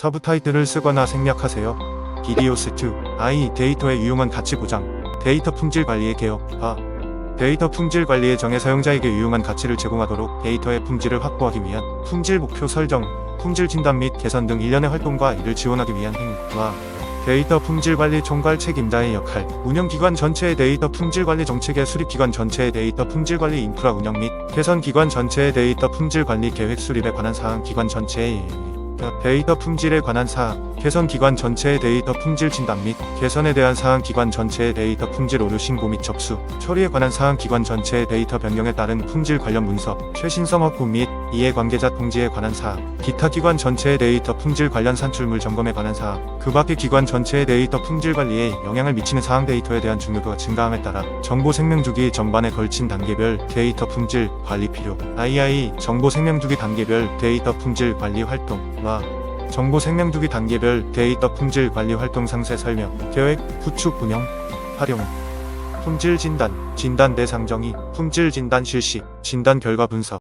서브 타이틀을 쓰거나 생략하세요. 기디오스2 i 데이터의 유용한 가치 보장. 데이터 품질 관리의 개혁 아 데이터 품질 관리의 정의 사용자에게 유용한 가치를 제공하도록 데이터의 품질을 확보하기 위한 품질 목표 설정, 품질 진단 및 개선 등 일련의 활동과 이를 지원하기 위한 행위와 데이터 품질 관리 총괄 책임자의 역할, 운영기관 전체의 데이터 품질 관리 정책의 수립기관 전체의 데이터 품질 관리 인프라 운영 및 개선 기관 전체의 데이터 품질 관리 계획 수립에 관한 사항 기관 전체의 데이터 품질에 관한 사항, 개선 기관 전체의 데이터 품질 진단 및 개선에 대한 사항 기관 전체의 데이터 품질 오류 신고 및 접수, 처리에 관한 사항 기관 전체의 데이터 변경에 따른 품질 관련 문서, 최신성 확보 및 이해 관계자 통지에 관한 사항, 기타 기관 전체의 데이터 품질 관련 산출물 점검에 관한 사항, 그 밖의 기관 전체의 데이터 품질 관리에 영향을 미치는 사항 데이터에 대한 중요도가 증가함에 따라 정보 생명 주기 전반에 걸친 단계별 데이터 품질 관리 필요, II 정보 생명 주기 단계별 데이터 품질 관리 활동 과 정보 생명 주기 단계별 데이터 품질 관리 활동 상세 설명, 계획, 구축 운영, 활용, 품질 진단, 진단 대상 정의, 품질 진단 실시, 진단 결과 분석,